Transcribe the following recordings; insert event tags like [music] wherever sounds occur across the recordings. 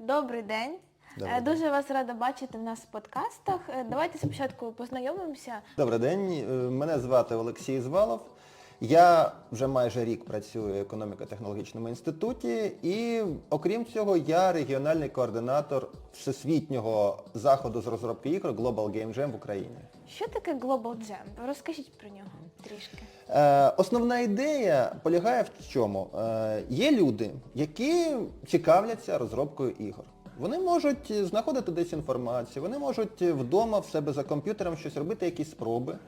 Добрий день. Добрий Е, Дуже вас рада бачити в нас в подкастах. Е, Давайте спочатку познайомимося. Добрий день, е, мене звати Олексій Звалов. Я вже майже рік працюю в економіко-технологічному інституті і, окрім цього, я регіональний координатор всесвітнього заходу з розробки ігор Global Game Jam в Україні. Що таке Global Jam? Розкажіть про нього трішки. Е, основна ідея полягає в чому? Е, є люди, які цікавляться розробкою ігор. Вони можуть знаходити десь інформацію, вони можуть вдома в себе за комп'ютером щось робити, якісь спроби,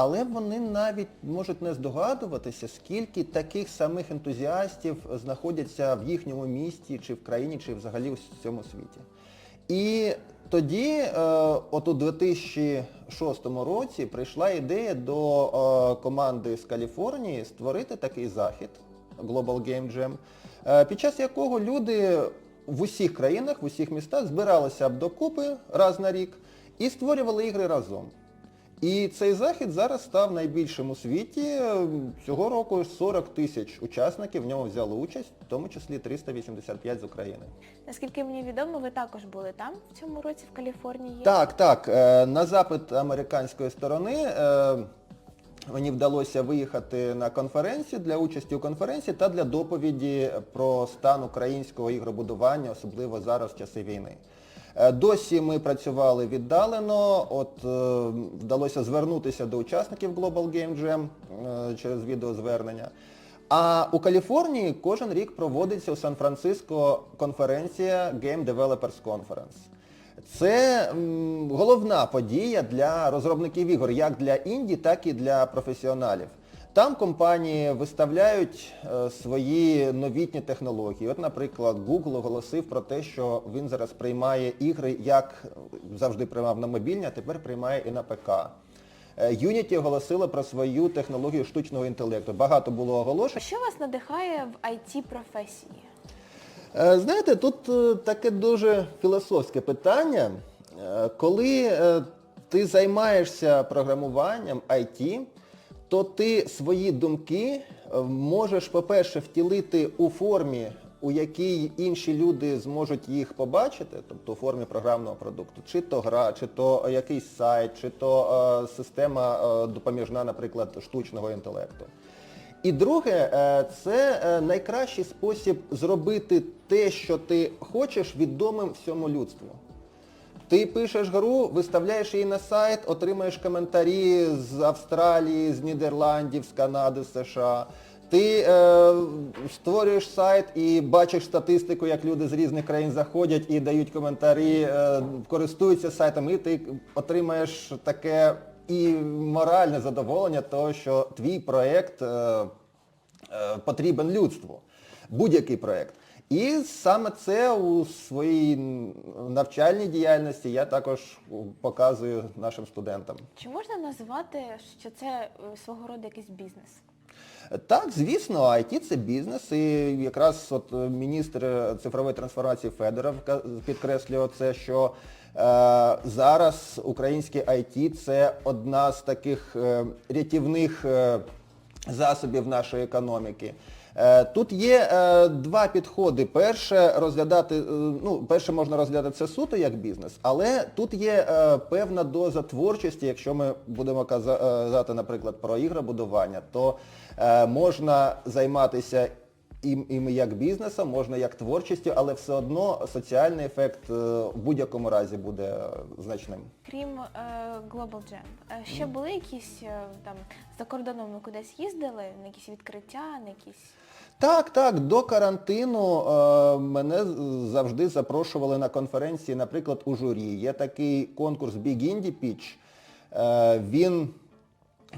але вони навіть можуть не здогадуватися, скільки таких самих ентузіастів знаходяться в їхньому місті, чи в країні, чи взагалі у всьому світі. І тоді, е, от у 2006 році, прийшла ідея до е, команди з Каліфорнії створити такий захід Global Game Jam, е, під час якого люди в усіх країнах, в усіх містах збиралися б докупи раз на рік і створювали ігри разом. І цей захід зараз став найбільшим у світі. Цього року 40 тисяч учасників в ньому взяли участь, в тому числі 385 з України. Наскільки мені відомо, ви також були там в цьому році в Каліфорнії. Так, так. е, На запит американської сторони е, мені вдалося виїхати на конференцію для участі у конференції та для доповіді про стан українського ігробудування, особливо зараз в часи війни. Е, Досі ми працювали віддалено, от е, вдалося звернутися до учасників Global Game Jam е, через відеозвернення. А у Каліфорнії кожен рік проводиться у Сан-Франциско конференція Game Developers Conference. Це головна подія для розробників ігор, як для інді, так і для професіоналів. Там компанії виставляють е, свої новітні технології. От, наприклад, Google оголосив про те, що він зараз приймає ігри, як завжди приймав на мобільні, а тепер приймає і на ПК. Е, Unity оголосила про свою технологію штучного інтелекту. Багато було оголошень. Що вас надихає в it професії? Е, Знаєте, тут е, таке дуже філософське питання. Е, Коли е, ти займаєшся програмуванням IT, то ти свої думки е, можеш, по-перше, втілити у формі, у якій інші люди зможуть їх побачити, тобто у формі програмного продукту, чи то гра, чи то якийсь сайт, чи то е, система е, допоміжна, наприклад, штучного інтелекту. І друге, е, це е, найкращий спосіб зробити те, що ти хочеш, відомим всьому людству. Ти пишеш гру, виставляєш її на сайт, отримаєш коментарі з Австралії, з Нідерландів, з Канади, з США. Ти е, створюєш сайт і бачиш статистику, як люди з різних країн заходять і дають коментарі, е, користуються сайтом, і ти отримаєш таке і моральне задоволення того, що твій проєкт е, е, потрібен людству. Будь-який проєкт. І саме це у своїй навчальній діяльності я також показую нашим студентам. Чи можна назвати, що це е, свого роду якийсь бізнес? Так, звісно, IT це бізнес, і якраз от е, міністр цифрової трансформації Федоров підкреслював це, що е, зараз українське IT це одна з таких е, рятівних е, засобів нашої економіки. Е, Тут є е, два підходи. Перше, розглядати, е, ну, перше можна розглядати це суто як бізнес, але тут є певна доза творчості, якщо ми будемо казати, наприклад, про ігробудування, то можна займатися і, і як бізнесом, можна як творчістю, але все одно соціальний ефект в будь-якому разі буде значним. Крім е, Global Jam, ще були якісь е, там за кордоном ви кудись їздили, на якісь відкриття, на якісь. Так, так, до карантину е, мене завжди запрошували на конференції, наприклад, у журі. Є такий конкурс Big Indie Pitch. Е, він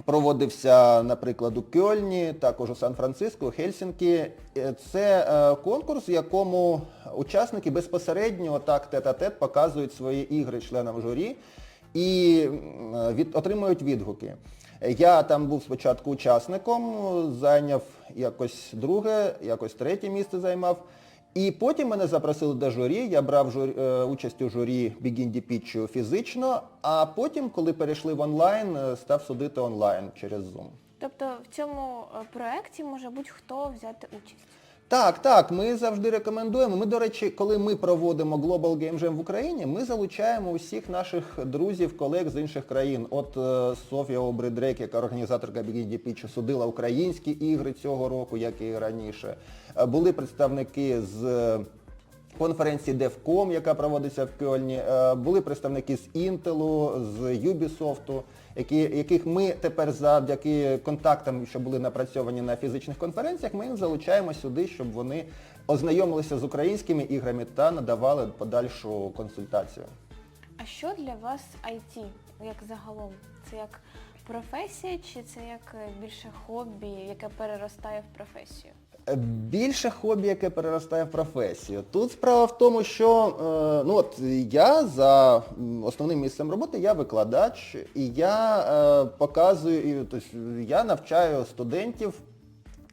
проводився, наприклад, у Кьольні, також у Сан-Франциско, у Хельсінкі. Е, Це е, конкурс, в якому учасники безпосередньо так тет-а-тет показують свої ігри членам журі і від, отримують відгуки. Я там був спочатку учасником, зайняв якось друге, якось третє місце займав. І потім мене запросили до журі, я брав журі, е, участь у журі Бігінді Пітчу фізично, а потім, коли перейшли в онлайн, е, став судити онлайн через Zoom. Тобто в цьому е, проєкті може будь-хто взяти участь. Так, так, ми завжди рекомендуємо. Ми, до речі, коли ми проводимо Global Game Jam в Україні, ми залучаємо усіх наших друзів, колег з інших країн. От е, Софія Обридрек, яка організаторка BGD Pitch, судила українські ігри цього року, як і раніше. Е, Були представники з е, конференції DevCom, яка проводиться в Кьольні. Е, Були представники з Intel, з Ubisoft, які, яких ми тепер завдяки контактам, що були напрацьовані на фізичних конференціях, ми їх залучаємо сюди, щоб вони ознайомилися з українськими іграми та надавали подальшу консультацію. А що для вас IT, як загалом? Це як професія чи це як е, більше хобі, яке переростає в професію? Більше хобі, яке переростає в професію. Тут справа в тому, що е, ну от я за основним місцем роботи я викладач, і я е, показую, і, тобто, я навчаю студентів,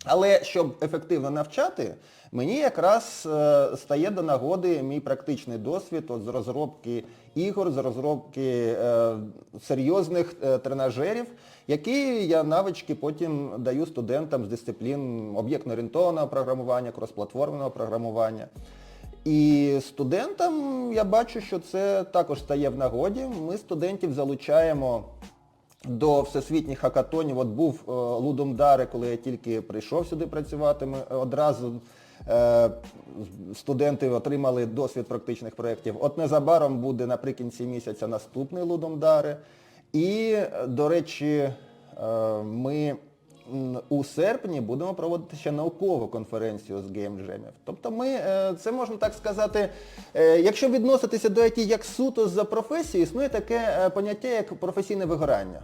але щоб ефективно навчати, мені якраз е, стає до нагоди мій практичний досвід от, з розробки ігор, з розробки е, серйозних е, тренажерів, які я навички потім даю студентам з дисциплін об'єктно-орієнтованого програмування, кросплатформеного програмування. І студентам я бачу, що це також стає в нагоді. Ми студентів залучаємо до всесвітніх хакатонів. От був е, Лудом Дари, коли я тільки прийшов сюди працювати, ми одразу студенти отримали досвід практичних проєктів. От незабаром буде наприкінці місяця наступний Лудом Дари. І, е, до речі, е, ми у серпні будемо проводити ще наукову конференцію з геймджемів. Тобто ми, е, це можна так сказати, е, якщо відноситися до IT як суто за професією, існує таке е, поняття, як професійне вигорання.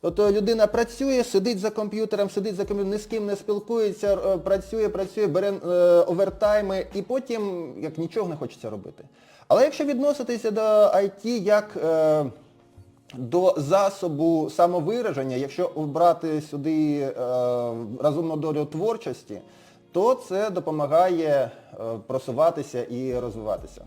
Тобто людина працює, сидить за комп'ютером, сидить за комп'ютером, ні з ким не спілкується, е, працює, працює, бере е, овертайми і потім як нічого не хочеться робити. Але якщо відноситися до IT як е, до засобу самовираження, якщо брати сюди е, розумну долю творчості, то це допомагає е, просуватися і розвиватися.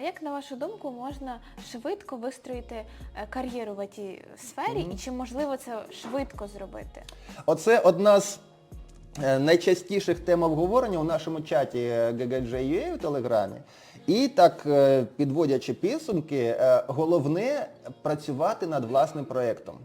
А як на вашу думку можна швидко вистроїти е, кар'єру в цій сфері і чи можливо це швидко зробити? Оце одна з е, найчастіших тем обговорення у нашому чаті е, GGJ.ua у Телеграмі. І так, е, підводячи підсумки, е, головне працювати над власним проєктом.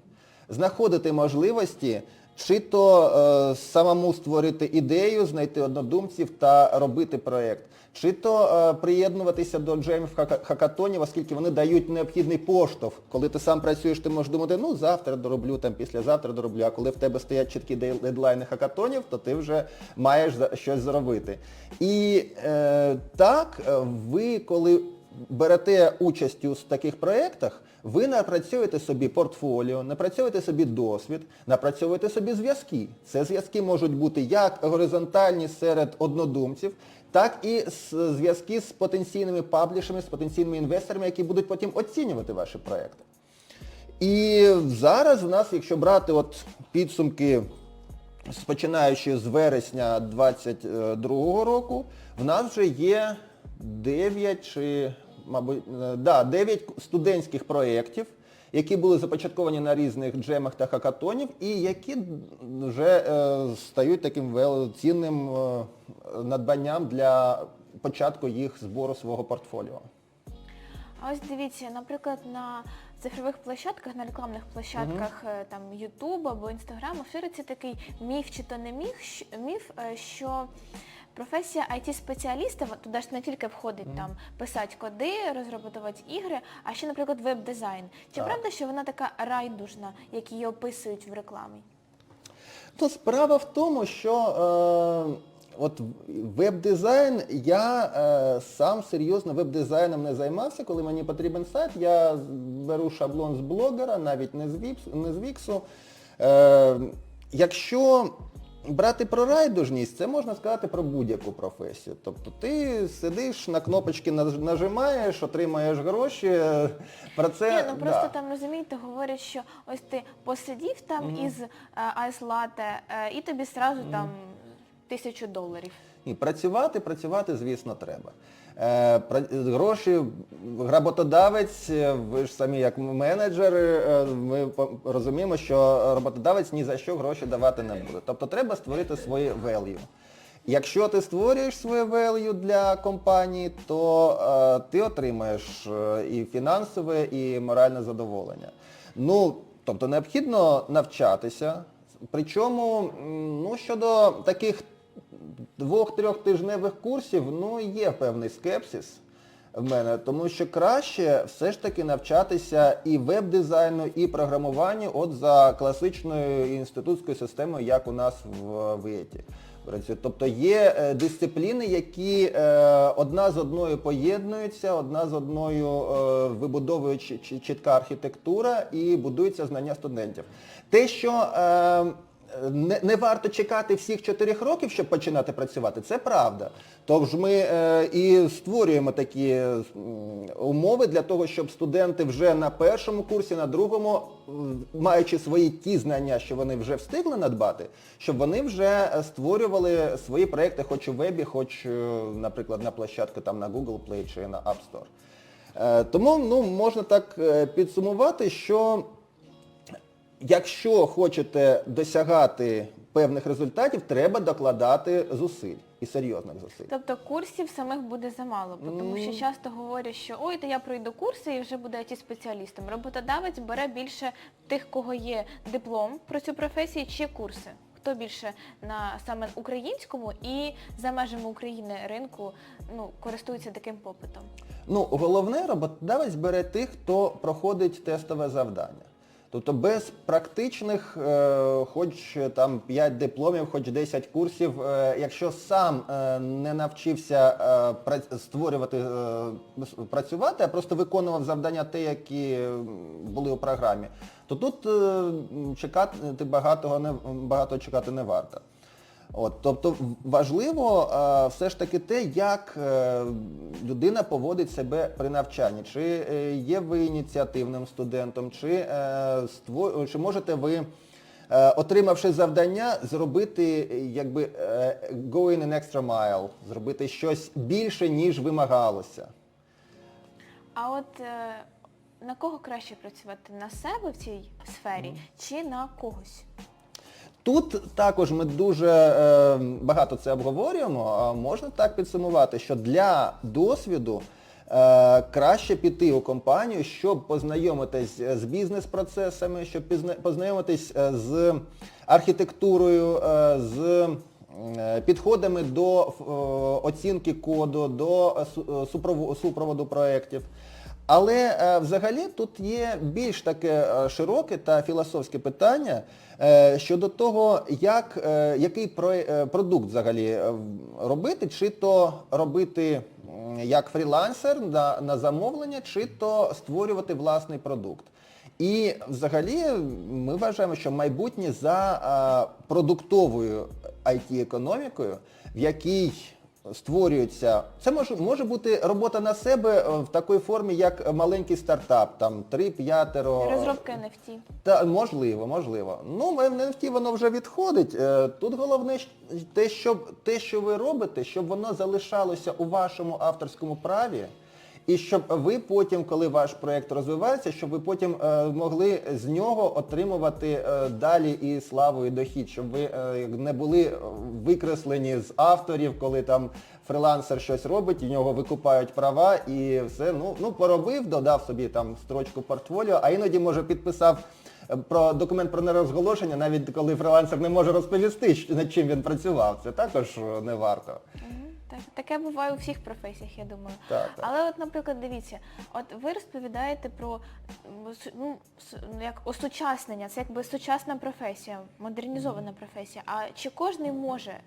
Знаходити можливості, чи то е, самому створити ідею, знайти однодумців та робити проєкт, чи то е, приєднуватися до джемів хака- хакатонів, оскільки вони дають необхідний поштовх. Коли ти сам працюєш, ти можеш думати, ну завтра дороблю, там післязавтра дороблю, а коли в тебе стоять чіткі дедлайни хакатонів, то ти вже маєш щось зробити. І е, так, е, ви коли берете участь у таких проєктах, ви напрацьовуєте собі портфоліо, напрацьовуєте собі досвід, напрацьовуєте собі зв'язки. Це зв'язки можуть бути як горизонтальні серед однодумців, так і зв'язки з потенційними паблішами, з потенційними інвесторами, які будуть потім оцінювати ваші проєкти. І зараз в нас, якщо брати от підсумки, починаючи з вересня 2022 року, в нас вже є 9 чи, мабуть, е, да, 9 студентських проєктів, які були започатковані на різних джемах та хакатонів, і які вже е, стають таким вел- цінним е, надбанням для початку їх збору свого портфоліо. А ось дивіться, наприклад, на цифрових площадках, на рекламних площадках е, там YouTube або Instagram шириться такий міф чи то не міф, щ- міф, е, що професія IT-спеціаліста, туди ж не тільки входить там писати коди, розробляти ігри, а ще, наприклад, веб-дизайн. Чи Так. правда, що вона така райдужна, як її описують в рекламі? То справа в тому, що е, от веб-дизайн, я е, сам серйозно веб-дизайном не займався, коли мені потрібен сайт, я беру шаблон з блогера, навіть не з, Віпс, не з Віксу. Е, якщо брати про райдужність, це можна сказати про будь-яку професію. Тобто ти сидиш, на кнопочки нажимаєш, отримаєш гроші. е, Про це, Ні, ну просто да. там розумієте, говорять, що ось ти посидів там із Айслате айс лате і тобі сразу там тисячу доларів. Ні, працювати, працювати, звісно, треба. Е, гроші, роботодавець, е, ви ж самі як менеджери, е, ми розуміємо, що роботодавець ні за що гроші давати не буде. Тобто треба створити своє value. Якщо ти створюєш своє value для компанії, то ти отримаєш і фінансове, і моральне задоволення. Ну, тобто необхідно навчатися. Причому, ну, щодо таких двох-трьох тижневих курсів, ну, є певний скепсис в мене, тому що краще все ж таки навчатися і веб-дизайну, і програмуванню от за класичною інститутською системою, як у нас в ВІЕТі. Тобто є е, дисципліни, які е, одна з одною поєднуються, одна з одною е, вибудовує чі- чі- чітка архітектура і будується знання студентів. Те, що не, не варто чекати всіх чотирьох років, щоб починати працювати, це правда. Тож ми е, і створюємо такі м, умови для того, щоб студенти вже на першому курсі, на другому, маючи свої ті знання, що вони вже встигли надбати, щоб вони вже е, створювали свої проекти хоч у вебі, хоч, е, наприклад, на площадку там на Google Play чи на App Store. Е, Тому ну, можна так е, підсумувати, що якщо хочете досягати певних результатів, треба докладати зусиль і серйозних зусиль. Тобто курсів самих буде замало, бо тому що часто говорять, що ой, та я пройду курси і вже буду it спеціалістом. Роботодавець бере більше тих, кого є диплом про цю професію, чи курси. Хто більше на саме українському і за межами України ринку ну, користується таким попитом. Ну, головне, роботодавець бере тих, хто проходить тестове завдання. Тобто без практичних, е, хоч там 5 дипломів, хоч 10 курсів, е, якщо сам е, не навчився е, створювати, е, працювати, а просто виконував завдання те, які були у програмі, то тут е, чекати багатого не, багато чекати не варто. От, тобто важливо е, все ж таки те, як е, людина поводить себе при навчанні. Чи е, є ви ініціативним студентом, чи, е, ство- чи можете ви, е, отримавши завдання, зробити якби е, going an extra mile, зробити щось більше, ніж вимагалося. А от е, на кого краще працювати? На себе в цій сфері чи на когось? Тут також ми дуже е, багато це обговорюємо, а можна так підсумувати, що для досвіду е, краще піти у компанію, щоб познайомитись з бізнес-процесами, щоб познайомитись е, з архітектурою, е, з е, підходами до оцінки коду, до су- супроводу, супроводу проєктів. Але е, взагалі тут є більш таке е, широке та філософське питання е, щодо того, як, який про, продукт взагалі робити, чи то робити як фрілансер на, на замовлення, чи то створювати власний продукт. І взагалі ми вважаємо, що майбутнє за продуктовою IT-економікою, в якій створюється, це може, може бути робота на себе е, в такій формі, як маленький стартап, там 3-5. Розробка NFT. Та можливо, можливо. Ну, NFT воно вже відходить. Е, Тут головне те, щоб те, що ви робите, щоб воно залишалося у вашому авторському праві. І щоб ви потім, коли ваш проєкт розвивається, щоб ви потім е, могли з нього отримувати е, далі і славу, і дохід, щоб ви е, не були викреслені з авторів, коли там фрилансер щось робить, і в нього викупають права і все. Ну, ну поробив, додав собі там строчку портфоліо, а іноді може підписав про документ про нерозголошення, навіть коли фрилансер не може розповісти, над чим він працював. Це також не варто. Так, таке буває у всіх професіях, я думаю. Так, так. Але от, наприклад, дивіться, от ви розповідаєте про ну, ну, як осучаснення, це якби сучасна професія, модернізована професія. А чи кожен може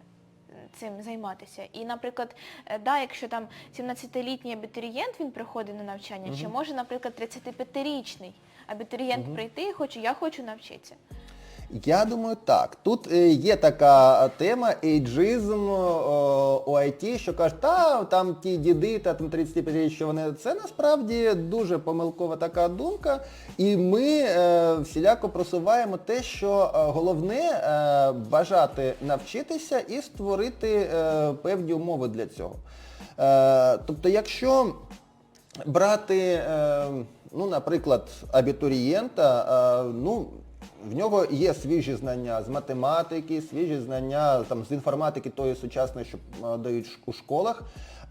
цим займатися? І, наприклад, е, да, якщо там 17-літній абітурієнт він приходить на навчання, чи може, наприклад, 35-річний абітурієнт прийти і хоче, я хочу навчитися. Я думаю, так. Тут е, є така тема ейджизм е, у IT, що кажуть, та там ті діди, та там 35 років, що вони. Це насправді дуже помилкова така думка. І ми е, всіляко просуваємо те, що головне бажати навчитися і створити певні умови для цього. Тобто, якщо брати, ну, наприклад, абітурієнта, ну, в нього є свіжі знання з математики, свіжі знання там, з інформатики тої сучасної, що е, дають у школах.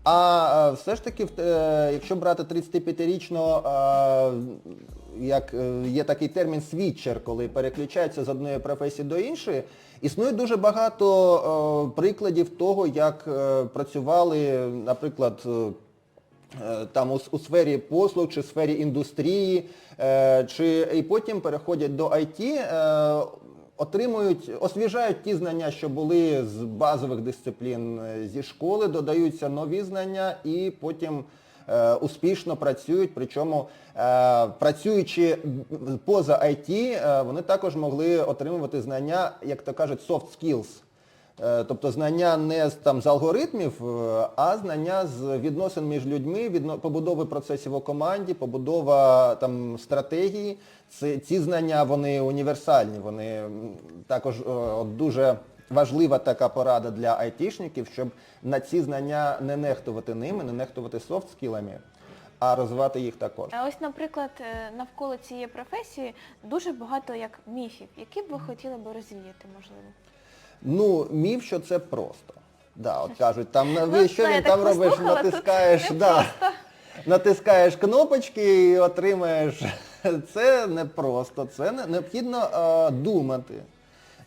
А е, все ж таки, е, якщо брати 35-річного, е, як є такий термін світчер, коли переключаються з одної професії до іншої, існує дуже багато прикладів того, як працювали, наприклад, там у, у сфері послуг чи сфері індустрії, е, чи і потім переходять до IT, е, отримують, освіжають ті знання, що були з базових дисциплін е, зі школи, додаються нові знання і потім е, успішно працюють. Причому е, працюючи поза IT, е, вони також могли отримувати знання, як то кажуть, soft skills. Е, Тобто знання не з, там, з алгоритмів, е, а знання з відносин між людьми, відно, побудови процесів у команді, побудова там, стратегії. Це, ці знання вони універсальні, вони також е, от, дуже важлива така порада для айтішників, щоб на ці знання не нехтувати ними, не нехтувати софт-скілами, а розвивати їх також. А ось, наприклад, навколо цієї професії дуже багато як міфів, які б ви хотіли би розвіяти, можливо. Ну, міф, що це просто. Да, от кажуть, там на- ви Ну, що він там робиш, натискаєш, да, натискаєш кнопочки і отримаєш. [laughs] Це не просто, це не- необхідно е, думати.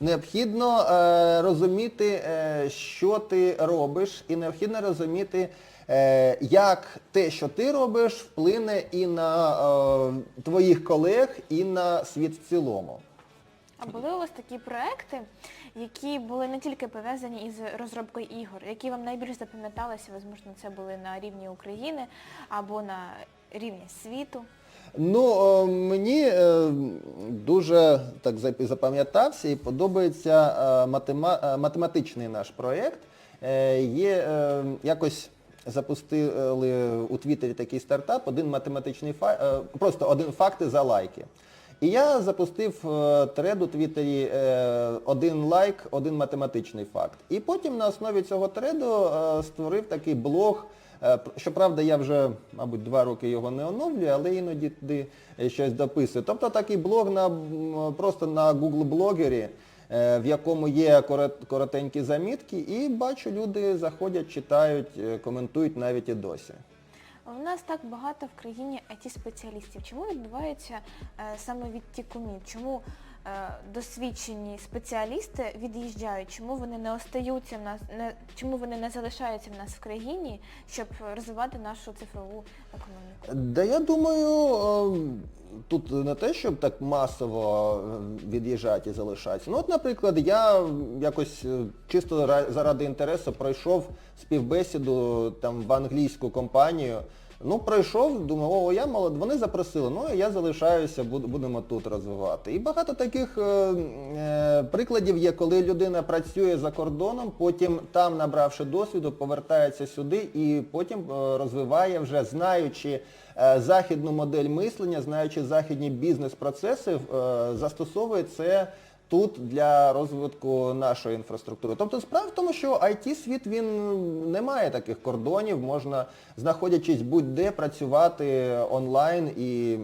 Необхідно е, розуміти, е, що ти робиш, і необхідно розуміти, е, як те, що ти робиш, вплине і на е, твоїх колег, і на світ в цілому. А були у вас такі проекти, які були не тільки пов'язані із розробкою ігор, які вам найбільш запам'яталися, можливо, це були на рівні України або на рівні світу? Ну, мені е, дуже так запам'ятався і подобається е, е, математичний наш проєкт. Є якось запустили у Твіттері такий стартап, один математичний факт, просто один факти за лайки. І я запустив е, тред у Твіттері е, один лайк, один математичний факт. І потім на основі цього треду е, створив такий блог. Щоправда, я вже, мабуть, два роки його не оновлюю, але іноді щось дописую. Тобто такий блог на, просто на Google блогері, е, в якому є коротенькі замітки, і бачу, люди заходять, читають, коментують навіть і досі. У нас так багато в країні IT-спеціалістів. Чому відбувається е, саме відтік умів? Чому е, досвідчені спеціалісти від'їжджають? Чому вони не остаються в нас, не, чому вони не залишаються в нас в країні, щоб розвивати нашу цифрову економіку? Да я думаю, е, тут не те, щоб так масово е, від'їжджають і залишаються. Ну от, наприклад, я якось е, чисто заради інтересу пройшов співбесіду там в англійську компанію. Ну, пройшов, думав, о, я молод, вони запросили, ну я залишаюся, будемо тут розвивати. І багато таких е, е, прикладів є, коли людина працює за кордоном, потім там, набравши досвіду, повертається сюди і потім розвиває вже, знаючи західну модель мислення, знаючи західні бізнес-процеси, е, застосовує це тут для розвитку нашої інфраструктури. Тобто справа в тому, що IT-світ він не має таких кордонів, можна, знаходячись будь-де, працювати онлайн і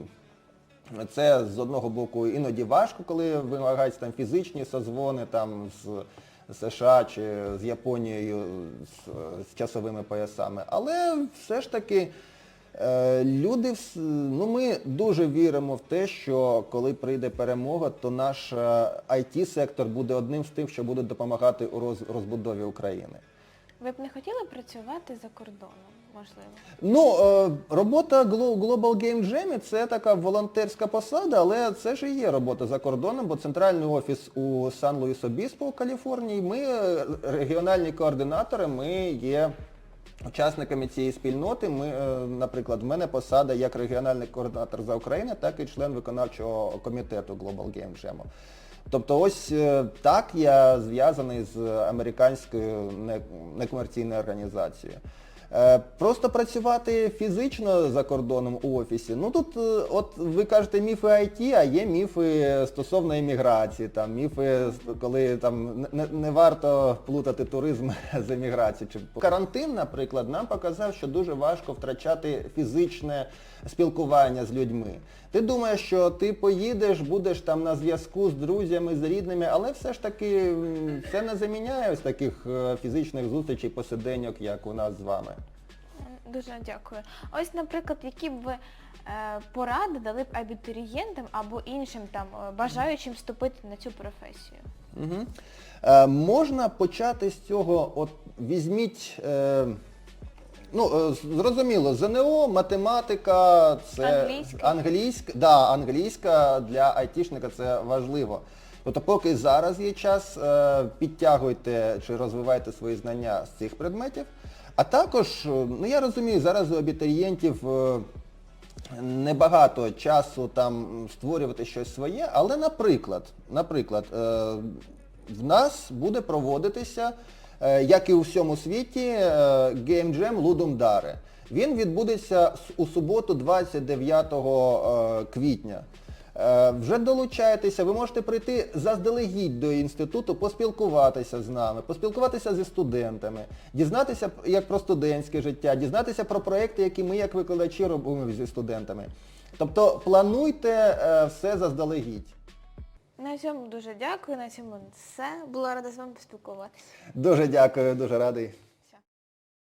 це з одного боку іноді важко, коли вимагаються там фізичні созвони там з США чи з Японією з, з часовими поясами. Але все ж таки е, люди, вс- ну ми дуже віримо в те, що коли прийде перемога, то наш IT-сектор буде одним з тих, що буде допомагати у розбудові України. Ви б не хотіли працювати за кордоном, можливо? Ну, е, робота Glo- Global Game Jam це така волонтерська посада, але це ж і є робота за кордоном, бо центральний офіс у Сан-Луїс Обіспо у Каліфорнії. Ми е, регіональні координатори, ми є учасниками цієї спільноти. Ми, е, наприклад, в мене посада як регіональний координатор за Україну, так і член виконавчого комітету Global Game Jam. Тобто ось е, так я зв'язаний з американською некомерційною організацією. Е, Просто працювати фізично за кордоном у офісі. Ну тут, е, от ви кажете, міфи IT, а є міфи стосовно імміграції, там міфи, коли там не, не варто плутати туризм [laughs] з еміграцією. Карантин, наприклад, нам показав, що дуже важко втрачати фізичне спілкування з людьми. Ти думаєш, що ти поїдеш, будеш там на зв'язку з друзями, з рідними, але все ж таки це не заміняє ось таких е, фізичних зустрічей, посиденьок, як у нас з вами. Дуже дякую. Ось, наприклад, які б ви е, поради дали б абітурієнтам або іншим там е, бажаючим вступити на цю професію? Угу. Е, можна почати з цього, от візьміть, е, ну, е, зрозуміло, ЗНО, математика, це Англійська. англійська, да, англійська для айтішника це важливо. Тобто поки зараз є час, е, підтягуйте чи розвивайте свої знання з цих предметів. А також, е, ну я розумію, зараз у абітурієнтів е, небагато часу там створювати щось своє, але, наприклад, наприклад, е, в нас буде проводитися, як і у всьому світі, е, Game Jam Ludum Dare. Він відбудеться у суботу 29 е, квітня. Е, Вже долучаєтеся, ви можете прийти заздалегідь до інституту, поспілкуватися з нами, поспілкуватися зі студентами, дізнатися як про студентське життя, дізнатися про проекти, які ми як викладачі робимо зі студентами. Тобто плануйте е, все заздалегідь. На цьому дуже дякую, на цьому все. Була рада з вами поспілкуватися. Дуже дякую, дуже радий.